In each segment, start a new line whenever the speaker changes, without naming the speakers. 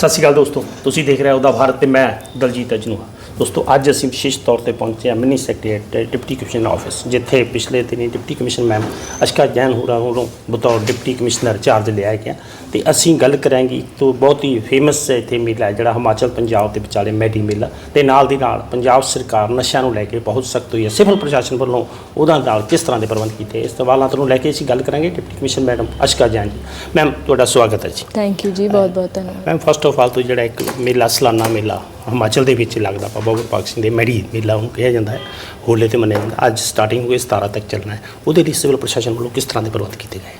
ਸਤਿ ਸ਼੍ਰੀ ਅਕਾਲ ਦੋਸਤੋ ਤੁਸੀਂ ਦੇਖ ਰਹੇ ਹੋ ਦਾ ਭਾਰਤ ਤੇ ਮੈਂ ਦਲਜੀਤ ਅਜਨੂਆ। ਦੋਸਤੋ ਅੱਜ ਅਸੀਂ ਵਿਸ਼ੇਸ਼ ਤੌਰ ਤੇ ਪਹੁੰਚੇ ਹਾਂ mini secretariat deputy commissioner office ਜਿੱਥੇ ਪਿਛਲੇ ਦਿਨੀ deputy commissioner ma'am Ashka Jain ਹੋਰਾਂ ਵੱਲੋਂ ਬਤੌਰ ਡਿਪਟੀ ਕਮਿਸ਼ਨਰ ਚਾਰਜ ਲਿਆ ਗਿਆ। ਤੇ ਅਸੀਂ ਗੱਲ ਕਰਾਂਗੇ ਇੱਕ ਤੋਂ ਬਹੁਤ ਹੀ ਫੇਮਸ ਇੱਥੇ ਮੇਲਾ ਹੈ ਜਿਹੜਾ ਹਿਮਾਚਲ ਪੰਜਾਬ ਦੇ ਵਿਚਾਲੇ ਮੈਡੀ ਮੇਲਾ। ਤੇ ਨਾਲ ਦੀ ਨਾਲ ਪੰਜਾਬ ਸਰਕਾਰ ਨਸ਼ਿਆਂ ਨੂੰ ਲੈ ਕੇ ਬਹੁਤ ਸਖਤ ਹੋਈ ਹੈ। ਸਿਵਲ ਪ੍ਰਸ਼ਾਸਨ ਵੱਲੋਂ ਉਹਦਾ ਨਾਲ ਕਿਸ ਤਰ੍ਹਾਂ ਦੇ ਪ੍ਰਬੰਧ ਕੀਤੇ ਇਸ ਸਵਾਲਾਂ ਤੋਂ ਲੈ ਕੇ ਅਸੀਂ ਗੱਲ ਕਰਾਂਗੇ deputy commissioner madam Ashka Jain ji. Ma'am ਤੁਹਾਡਾ ਸਵਾਗਤ ਹੈ ਜੀ।
ਥੈਂਕ ਯੂ ਜੀ ਬਹੁਤ ਬਹੁਤ ਧੰਨਵਾਦ।
ਮੈਮ ਫਸਟ ਆਫ ਆਲ ਤੋਂ ਜਿਹੜਾ ਇੱਕ ਮੇਲਾ ਸਾਲਾਨਾ ਮੇਲਾ ਹਿਮਾਚਲ ਦੇ ਵਿੱਚ ਲੱਗਦਾ ਬਾਬਾ ਗੁਰਪਾਕ ਸਿੰਘ ਦੇ ਮੈੜੀ ਮੇਲਾ ਉਹਨੂੰ ਕਿਹਾ ਜਾਂਦਾ ਹੈ ਹੋਲੇ ਤੇ ਮੰਨਿਆ ਜਾਂਦਾ। ਅੱਜ ਸਟਾਰਟਿੰਗ ਹੋਈ 17 ਤੱਕ ਚੱਲਣਾ ਹੈ। ਉਹਦੇ ਲਈ ਸਿਵਲ ਪ੍ਰਸ਼ਾਸਨ ਵੱਲੋਂ ਕਿਸ ਤਰ੍ਹਾਂ ਦੇ ਪ੍ਰਬੰਧ ਕੀਤੇ ਗਏ?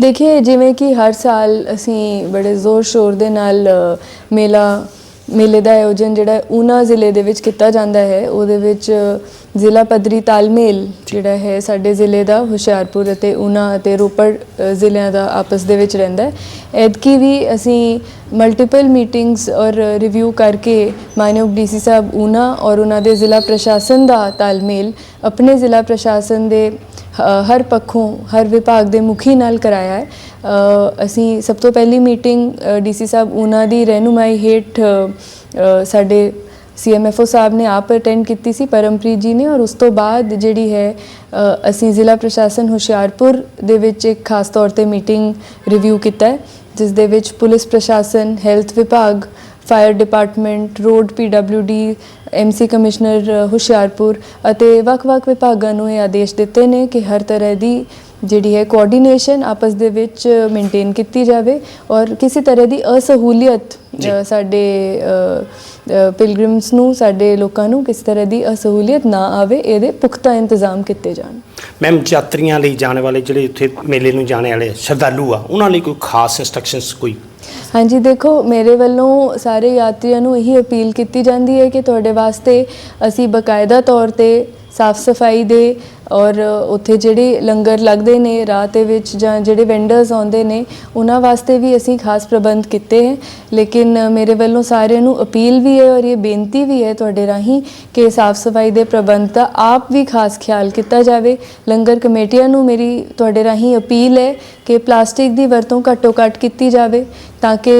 ਦੇਖਿਏ, ਜਿਵੇਂ ਕਿ ਹਰ ਸਾਲ ਅਸੀਂ ਬੜੇ ਜ਼ੋਰ ਸ਼ੋਰ ਦੇ ਨਾਲ ਮੇਲਾ, ਮੇਲੇ ਦਾ ਆਯੋਜਨ ਜਿਹੜਾ ਹੈ, ਊਨਾ ਜ਼ਿਲ੍ਹੇ ਦੇ ਵਿੱਚ ਕੀਤਾ ਜਾਂਦਾ ਹੈ। ਉਹਦੇ ਵਿੱਚ ਜ਼ਿਲ੍ਹਾ ਪੱਧਰੀ ਤਾਲਮੇਲ ਜਿਹੜਾ ਹੈ ਸਾਡੇ ਜ਼ਿਲ੍ਹੇ ਦਾ, ਹੁਸ਼ਿਆਰਪੁਰ ਅਤੇ ਊਨਾ ਅਤੇ ਰੋਪੜ ਜ਼ਿਲ੍ਹਿਆਂ ਦਾ ਆਪਸ ਦੇ ਵਿੱਚ ਰਹਿੰਦਾ ਹੈ। ਐਤਕੀ ਵੀ ਅਸੀਂ ਮਲਟੀਪਲ ਮੀਟਿੰਗਸ ਔਰ ਰਿਵਿਊ ਕਰਕੇ ਮਾਨਯੋਗ ਡੀਸੀ ਸਾਹਿਬ ਊਨਾ ਔਰ ਉਹਨਾਂ ਦੇ ਜ਼ਿਲ੍ਹਾ ਪ੍ਰਸ਼ਾਸਨ ਦਾ ਤਾਲਮੇਲ ਆਪਣੇ ਜ਼ਿਲ੍ਹਾ ਪ੍ਰਸ਼ਾਸਨ ਦੇ ਹਰ ਪੱਖੋਂ, ਹਰ ਵਿਭਾਗ ਦੇ ਮੁਖੀ ਨਾਲ ਕਰਾਇਆ ਹੈ। ਅਸੀਂ ਸਭ ਤੋਂ ਪਹਿਲੀ ਮੀਟਿੰਗ ਡੀਸੀ ਸਾਹਿਬ ਊਨਾ ਦੀ ਰਹਿਨੁਮਾਈ ਹੇਠ ਸਾਡੇ ਸੀਐਮਐਫਓ ਸਾਹਿਬ ਨੇ ਆਪ ਅਟੈਂਡ ਕੀਤੀ ਸੀ ਪਰਮਪ੍ਰੀਤ ਜੀ ਨੇ ਔਰ ਉਸ ਤੋਂ ਬਾਅਦ ਜਿਹੜੀ ਹੈ ਅਸੀਂ ਜ਼ਿਲ੍ਹਾ ਪ੍ਰਸ਼ਾਸਨ ਹੁਸ਼ਿਆਰਪੁਰ ਦੇ ਵਿੱਚ ਇੱਕ ਖਾਸ ਤੌਰ ਤੇ ਮੀਟਿੰਗ ਰਿਵਿਊ ਕੀਤਾ ਜਿਸ ਦੇ ਵਿੱਚ ਪੁਲਿਸ ਪ੍ਰਸ਼ਾਸਨ ਹੈਲਥ ਵਿਭਾਗ fire department road PWD MC commissioner Hoshiarpur ਅਤੇ ਵੱਖ-ਵੱਖ ਵਿਭਾਗਾਂ ਨੂੰ ਇਹ ਆਦੇਸ਼ ਦਿੱਤੇ ਨੇ ਕਿ ਹਰ ਤਰ੍ਹਾਂ ਦੀ ਜਿਹੜੀ ਹੈ ਕੋਆਰਡੀਨੇਸ਼ਨ ਆਪਸ ਦੇ ਵਿੱਚ ਮੇਨਟੇਨ ਕੀਤੀ ਜਾਵੇ ਔਰ ਕਿਸੇ ਤਰ੍ਹਾਂ ਦੀ ਅਸਹੂਲੀਅਤ ਸਾਡੇ ਪਿਲਗ੍ਰਿਮਸ ਨੂੰ ਸਾਡੇ ਲੋਕਾਂ ਨੂੰ ਕਿਸੇ ਤਰ੍ਹਾਂ ਦੀ ਅਸਹੂਲੀਅਤ ਨਾ ਆਵੇ ਇਹਦੇ ਪੁਖਤਾ ਇੰਤਜ਼ਾਮ ਕੀਤੇ ਜਾਣ।
ਮੈਮ ਯਾਤਰੀਆਂ ਲਈ ਜਾਣ ਵਾਲੇ ਜਿਹੜੇ ਉੱਥੇ ਮੇਲੇ ਨੂੰ ਜਾਣੇ ਵਾਲੇ ਸ਼ਰਧਾਲੂ ਆ ਉਹਨਾਂ ਲਈ ਕੋਈ ਖਾਸ ਇਨਸਟਰਕਸ਼ਨਸ ਕੋਈ?
ਹਾਂਜੀ ਦੇਖੋ ਮੇਰੇ ਵੱਲੋਂ ਸਾਰੇ ਯਾਤਰੀਆਂ ਨੂੰ ਇਹੀ ਅਪੀਲ ਕੀਤੀ ਜਾਂਦੀ ਹੈ ਕਿ ਤੁਹਾਡੇ ਵਾਸਤੇ ਅਸੀਂ ਬਕਾਇਦਾ ਤੌਰ ਤੇ ਸਾਫ਼ ਸਫ਼ਾਈ ਦੇ ਔਰ ਉੱਥੇ ਜਿਹੜੇ ਲੰਗਰ ਲੱਗਦੇ ਨੇ ਰਾਹ ਦੇ ਵਿੱਚ ਜਾਂ ਜਿਹੜੇ ਵੈਂਡਰਸ ਆਉਂਦੇ ਨੇ, ਉਹਨਾਂ ਵਾਸਤੇ ਵੀ ਅਸੀਂ ਖਾਸ ਪ੍ਰਬੰਧ ਕੀਤੇ ਹੈ। ਲੇਕਿਨ ਮੇਰੇ ਵੱਲੋਂ ਸਾਰਿਆਂ ਨੂੰ ਅਪੀਲ ਵੀ ਹੈ ਔਰ ਇਹ ਬੇਨਤੀ ਵੀ ਹੈ ਤੁਹਾਡੇ ਰਾਹੀਂ ਕਿ ਸਾਫ਼ ਸਫ਼ਾਈ ਦੇ ਪ੍ਰਬੰਧ ਦਾ ਆਪ ਵੀ ਖਾਸ ਖਿਆਲ ਕੀਤਾ ਜਾਵੇ। ਲੰਗਰ ਕਮੇਟੀਆਂ ਨੂੰ ਮੇਰੀ, ਤੁਹਾਡੇ ਰਾਹੀਂ ਅਪੀਲ ਹੈ ਕਿ ਪਲਾਸਟਿਕ ਦੀ ਵਰਤੋਂ ਘੱਟੋ ਘੱਟ ਕੀਤੀ ਜਾਵੇ ਤਾਂ ਕਿ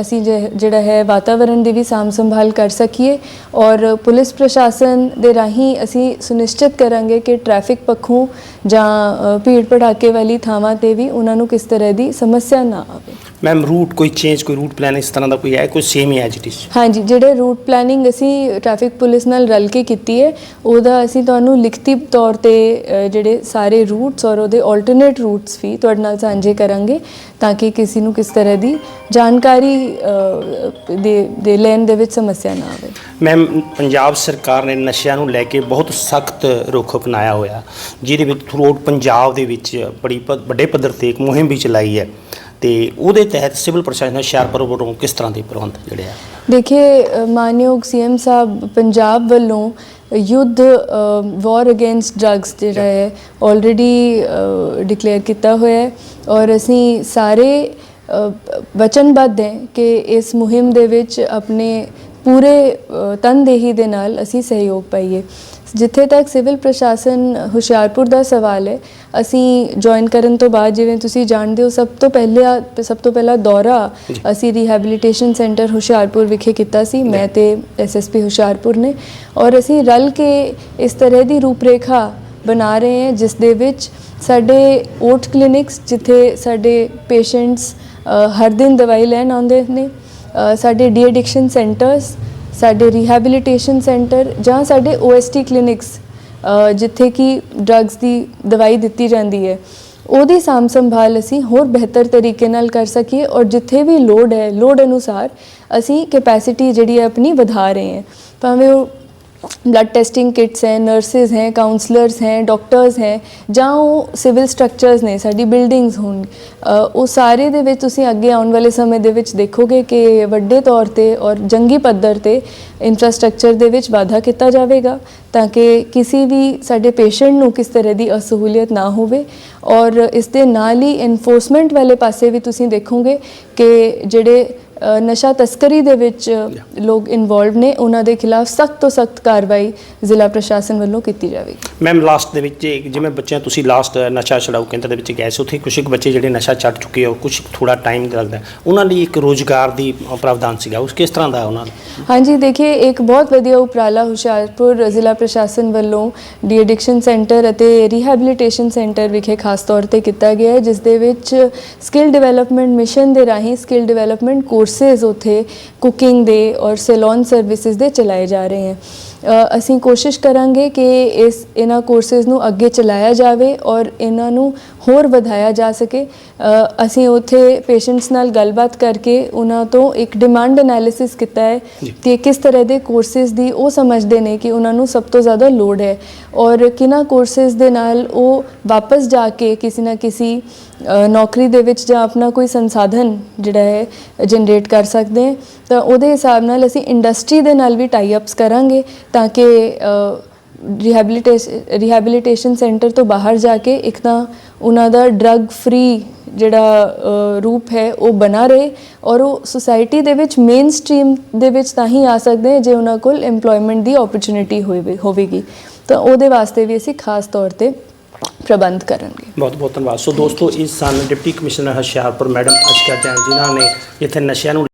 ਅਸੀਂ ਜਿ- ਜਿਹੜਾ ਹੈ ਵਾਤਾਵਰਣ ਦੀ ਵੀ ਸਾਂਭ ਸੰਭਾਲ ਕਰ ਸਕੀਏ। ਔਰ ਪੁਲਿਸ ਪ੍ਰਸ਼ਾਸਨ ਦੇ ਰਾਹੀਂ ਅਸੀਂ ਸੁਨਿਸ਼ਚਿਤ ਕਰਾਂਗੇ ਕਿ ਟ੍ਰੈਫਿਕ ਪੱਖੋਂ ਜਾਂ ਭੀੜ ਭੜਾਕੇ ਵਾਲੀ ਥਾਵਾਂ ਤੇ ਵੀ ਉਹਨਾਂ ਨੂੰ ਕਿਸ ਤਰ੍ਹਾਂ ਦੀ ਸਮੱਸਿਆ ਨਾ ਆਵੇ।
ਮੈਮ ਰੂਟ ਕੋਈ ਚੇਂਜ ਕੋਈ ਰੂਟ ਪਲਾਨ ਇਸ ਤਰ੍ਹਾਂ ਦਾ ਕੋਈ ਹੈ? ਕੋਈ ਸੇਮ ਹੀ ਐਜ ਇਟ ਇਜ਼
ਹਾਂਜੀ ਜਿਹੜੇ ਰੂਟ ਪਲੈਨਿੰਗ ਅਸੀਂ ਟ੍ਰੈਫਿਕ ਪੁਲਿਸ ਨਾਲ ਰਲ ਕੇ ਕੀਤੀ ਹੈ ਉਹਦਾ ਅਸੀਂ ਤੁਹਾਨੂੰ ਲਿਖਤੀ ਤੌਰ ਤੇ ਅ, ਜਿਹੜੇ ਸਾਰੇ ਰੂਟਸ ਔਰ ਉਹਦੇ ਆਲਟਰਨੇਟ ਰੂਟਸ ਵੀ ਤੁਹਾਡੇ ਨਾਲ ਸਾਂਝੇ ਕਰਾਂਗੇ ਤਾਂ ਕਿ ਕਿਸੇ ਨੂੰ ਕਿਸ ਤਰ੍ਹਾਂ ਦੀ ਜਾਣਕਾਰੀ ਅ, ਦੇ ਦੇ ਲੈਣ ਦੇ ਵਿੱਚ ਸਮੱਸਿਆ ਨਾ ਆਵੇ।
ਮੈਮ ਪੰਜਾਬ ਸਰਕਾਰ ਨੇ ਨਸ਼ਿਆਂ ਨੂੰ ਲੈ ਕੇ ਬਹੁਤ ਸਖਤ ਰੁਖ ਅਪਣਾਇਆ ਹੋਇਆ ਜਿਹਦੇ ਵਿੱਚ ਥਰੂਆਊਟ ਪੰਜਾਬ ਦੇ ਵਿੱਚ ਬੜੀ ਪ- ਵੱਡੇ ਪੱਧਰ ਤੇ ਇੱਕ ਮੁਹਿੰਮ ਵੀ ਚਲਾਈ ਹੈ। ਤੇ ਉਹਦੇ ਤਹਿਤ ਸਿਵਲ ਪ੍ਰਸ਼ਾਸਨ ਹੁਸ਼ਿਆਰਪੁਰ ਵੱਲੋਂ ਕਿਸ ਤਰ੍ਹਾਂ ਦੇ ਪ੍ਰਬੰਧ ਜਿਹੜੇ ਆ?
ਦੇਖਿਏ ਅ, ਮਾਨਯੋਗ ਸੀਐਮ ਸਾਹਿਬ ਪੰਜਾਬ ਵੱਲੋਂ ਯੁੱਧ ਵਾਰ ਅਗੇਂਸਟ ਡਰੱਗਸ ਜਿਹੜਾ ਹੈ ਆਲਰੇਡੀ ਡਿਕਲੇਅਰ ਕੀਤਾ ਹੋਇਆ ਹੈ ਔਰ ਅਸੀਂ ਸਾਰੇ ਵਚਨਬੱਧ ਹੈ ਕਿ ਇਸ ਮੁਹਿੰਮ ਦੇ ਵਿੱਚ ਆਪਣੇ ਪੂਰੇ ਤਨਦੇਹੀ ਦੇ ਨਾਲ ਅਸੀਂ ਸਹਿਯੋਗ ਪਾਈਏ। ਜਿੱਥੇ ਤੱਕ ਸਿਵਲ ਪ੍ਰਸ਼ਾਸਨ ਹੁਸ਼ਿਆਰਪੁਰ ਦਾ ਸਵਾਲ ਹੈ ਅਸੀਂ ਜੁਆਇਨ ਕਰਨ ਤੋਂ ਬਾਅਦ ਜਿਵੇਂ ਤੁਸੀਂ ਜਾਣਦੇ ਹੋ ਸਭ ਤੋਂ ਪਹਿਲਾ ਸਭ ਤੋਂ ਪਹਿਲਾ ਦੌਰਾ ਅਸੀਂ ਰੀਹੈਬਿਲਿਟੇਸ਼ਨ ਸੈਂਟਰ ਹੁਸ਼ਿਆਰਪੁਰ ਵਿਖੇ ਕੀਤਾ ਸੀ। ਮੈਂ ਤੇ ਐਸਐਸਪੀ ਹੁਸ਼ਿਆਰਪੁਰ ਨੇ। ਔਰ ਅਸੀਂ ਰਲ ਕੇ ਇਸ ਤਰ੍ਹਾਂ ਦੀ ਰੂਪਰੇਖਾ ਬਣਾ ਰਹੇ ਹਾਂ ਜਿਸ ਦੇ ਵਿੱਚ ਸਾਡੇ ਓਟ ਕਲੀਨਿਕਸ ਜਿੱਥੇ ਸਾਡੇ ਪੇਸ਼ੈਂਟਸ ਹਰ ਦਿਨ ਦਵਾਈ ਲੈਣ ਆਉਂਦੇ ਨੇ ਸਾਡੇ ਡੀ ਐਡਿਕਸ਼ਨ ਸੈਂਟਰਸ ਸਾਡੇ ਰੀਹੈਬਿਲਿਟੇਸ਼ਨ ਸੈਂਟਰ ਜਾਂ ਸਾਡੇ ਓਐਸਟੀ ਕਲੀਨਿਕਸ ਜਿੱਥੇ ਕਿ ਡਰੱਗਸ ਦੀ ਦਵਾਈ ਦਿੱਤੀ ਜਾਂਦੀ ਹੈ, ਉਹਦੀ ਸਾਂਭ ਸੰਭਾਲ ਅਸੀਂ ਹੋਰ ਬਿਹਤਰ ਤਰੀਕੇ ਨਾਲ ਕਰ ਸਕੀਏ ਔਰ ਜਿੱਥੇ ਵੀ ਲੋਡ ਹੈ ਲੋਡ ਅਨੁਸਾਰ ਅਸੀਂ ਕੈਪੈਸਿਟੀ ਜਿਹੜੀ ਹੈ ਆਪਣੀ ਵਧਾ ਰਹੇ ਹਾਂ। ਭਾਵੇਂ ਉਹ ब्लड टेस्टिंग किट्स हैं नर्सेज हैं काउंसलर्स हैं ਡਾਕਟਰਸ हैं ਜਾਂ ਉਹ ਸਿਵਲ ਸਟਰਕਚਰਸ ਨੇ ਸਾਡੀ ਬਿਲਡਿੰਗਸ ਹੋਣ ਅ, ਉਹ ਸਾਰੇ ਦੇ ਵਿੱਚ ਤੁਸੀਂ ਅੱਗੇ ਆਉਣ ਵਾਲੇ ਸਮੇਂ ਦੇ ਵਿੱਚ ਦੇਖੋਗੇ ਕਿ ਵੱਡੇ ਤੌਰ ਤੇ ਔਰ ਜੰਗੀ ਪੱਧਰ ਤੇ ਇਨਫਰਾਸਟ੍ਰਕਚਰ ਦੇ ਵਿੱਚ ਵਾਧਾ ਕੀਤਾ ਜਾਵੇਗਾ ਤਾਂ ਕਿ ਕਿਸੇ ਵੀ ਸਾਡੇ ਪੇਸ਼ੈਂਟ ਨੂੰ ਕਿਸ ਤਰ੍ਹਾਂ ਦੀ ਅਸਹੂਲੀਅਤ ਨਾ ਹੋਵੇ ਔਰ ਇਸ ਦੇ ਨਾਲ ਹੀ ਐਨਫੋਰਸਮੈਂਟ ਵਾਲੇ ਪਾਸੇ ਵੀ ਤੁਸੀਂ ਦੇਖੋਗੇ ਕਿ ਜਿਹੜੇ ਅ, ਨਸ਼ਾ ਤਸਕਰੀ ਦੇ ਵਿੱਚ ਲੋਕ ਇਨਵੋਲਵ ਨੇ ਉਹਨਾਂ ਦੇ ਖਿਲਾਫ ਸਖਤ ਤੋਂ ਸਖਤ ਕਾਰਵਾਈ ਜ਼ਿਲ੍ਹਾ ਪ੍ਰਸ਼ਾਸਨ ਵੱਲੋਂ ਕੀਤੀ ਜਾਵੇਗੀ।
ਮੈਮ ਲਾਸਟ ਦੇ ਵਿੱਚ ਜਿਵੇਂ ਬੱਚਿਆਂ ਤੁਸੀਂ ਲਾਸਟ ਨਸ਼ਾ ਛਡਾਊ ਕੇਂਦਰ ਦੇ ਵਿੱਚ ਗਏ ਸੀ ਉੱਥੇ ਕੁਝ ਕੁ ਬੱਚੇ ਜਿਹੜੇ ਨਸ਼ਾ ਛੱਡ ਚੁੱਕੇ ਹੋ ਕੁਝ ਥੋੜਾ ਟਾਈਮ ਲੱਗਦਾ। ਉਹਨਾਂ ਲਈ ਇੱਕ ਰੋਜ਼ਗਾਰ ਦੀ ਪ੍ਰਾਵਧਾਨ ਸੀਗਾ ਉਸ ਕਿਸ ਤਰ੍ਹਾਂ ਦਾ ਉਹਨਾਂ ਦਾ?
ਹਾਂਜੀ ਦੇਖਿਏ ਇੱਕ ਬਹੁਤ ਵਧੀਆ ਉਪਰਾਲਾ ਹੁਸ਼ਿਆਰਪੁਰ ਜ਼ਿਲ੍ਹਾ ਪ੍ਰਸ਼ਾਸਨ ਵੱਲੋਂ ਡੀ ਐਡਿਕਸ਼ਨ ਸੈਂਟਰ ਅਤੇ ਰੀਹੈਬਿਲਿਟੇਸ਼ਨ ਸੈਂਟਰ ਵਿਖੇ ਖਾਸ ਤੌਰ ਤੇ ਕੀਤਾ ਗਿਆ ਹੈ ਜਿਸ ਦੇ ਵਿੱਚ ਸਕਿੱਲ ਡਿਵੈਲਪਮੈਂਟ ਮਿਸ਼ਨ ਦੇ ਰਾਹੀਂ ਸਕਿੱਲ ਡਿਵੈਲਪਮੈਂਟ ਕੋਰਸਸ ਉਥੇ ਕੁਕਿੰਗ ਦੇ ਔਰ ਸੈਲੂਨ ਸਰਵਿਸਿਜ਼ ਦੇ ਚਲਾਏ ਜਾ ਰਹੇ ਹਨ ਅਸੀਂ ਕੋਸ਼ਿਸ਼ ਕਰਾਂਗੇ ਕਿ ਇਸ ਇਹਨਾਂ ਕੋਰਸਸ ਨੂੰ ਅੱਗੇ ਚਲਾਇਆ ਜਾਵੇ ਔਰ ਇਹਨਾਂ ਨੂੰ ਹੋਰ ਵਧਾਇਆ ਜਾ ਸਕੇ। ਅਸੀਂ ਉਥੇ ਪੇਸ਼ੈਂਟਸ ਨਾਲ ਗੱਲਬਾਤ ਕਰਕੇ ਉਹਨਾਂ ਤੋਂ ਇੱਕ ਡਿਮਾਂਡ ਐਨਾਲਿਸਿਸ ਕੀਤਾ ਹੈ ਕਿ ਕਿਸ ਤਰ੍ਹਾਂ ਦੇ ਕੋਰਸਸ ਦੀ ਉਹ ਸਮਝਦੇ ਨੇ ਕਿ ਉਹਨਾਂ ਨੂੰ ਸਭ ਤੋਂ ਜ਼ਿਆਦਾ ਲੋੜ ਹੈ ਔਰ ਕਿਹਨਾਂ ਕੋਰਸਸ ਦੇ ਨਾਲ ਉਹ ਵਾਪਸ ਜਾ ਕੇ ਕਿਸੇ ਨਾ ਕਿਸੇ ਨੌਕਰੀ ਦੇ ਵਿੱਚ ਜਾਂ ਆਪਣਾ ਕੋਈ ਸੰਸਾਧਨ ਜਿਹੜਾ ਹੈ ਜਨਰੇਟ ਜਨਰੇਟ ਕਰ ਸਕਦੇ ਹਾਂ, ਤਾਂ ਉਹਦੇ ਹਿਸਾਬ ਨਾਲ ਅਸੀਂ ਇੰਡਸਟਰੀ ਦੇ ਨਾਲ ਵੀ ਟਾਈ ਅਪਸ ਕਰਾਂਗੇ ਤਾਂ ਕਿ ਰਿਹੈਬਿਲਿਟੇਸ਼ਨ ਰਿਹੈਬਿਲਿਟੇਸ਼ਨ ਸੈਂਟਰ ਤੋਂ ਬਾਹਰ ਜਾ ਕੇ ਇੱਕ ਤਾਂ ਉਹਨਾਂ ਦਾ ਡਰੱਗ ਫ੍ਰੀ ਜਿਹੜਾ ਰੂਪ ਹੈ, ਉਹ ਬਣਾ ਰਹੇ ਔਰ ਉਹ ਸੁਸਾਇਟੀ ਦੇ ਵਿੱਚ ਮੇਨ ਸਟਰੀਮ ਦੇ ਵਿੱਚ ਤਾਂ ਹੀ ਆ ਸਕਦੇ ਜੇ ਉਹਨਾਂ ਕੋਲ EMPLOYMENT ਦੀ ਓਪਰਚ्युनिटी ਹੋਵੇਗੀ। ਤਾਂ ਉਹਦੇ ਵਾਸਤੇ ਵੀ ਅਸੀਂ ਖਾਸ ਤੌਰ ਤੇ ਪ੍ਰਬੰਧ ਕਰਨਗੇ।
ਬਹੁਤ ਬਹੁਤ ਧੰਨਵਾਦ। ਸੋ ਦੋਸਤੋ, ਇਸ ਸਨ deputy commissioner Hoshiarpur madam Ashka Jain ਜਿਨ੍ਹਾਂ ਨੇ ਇੱਥੇ ਨਸ਼ਿਆਂ ਨੂੰ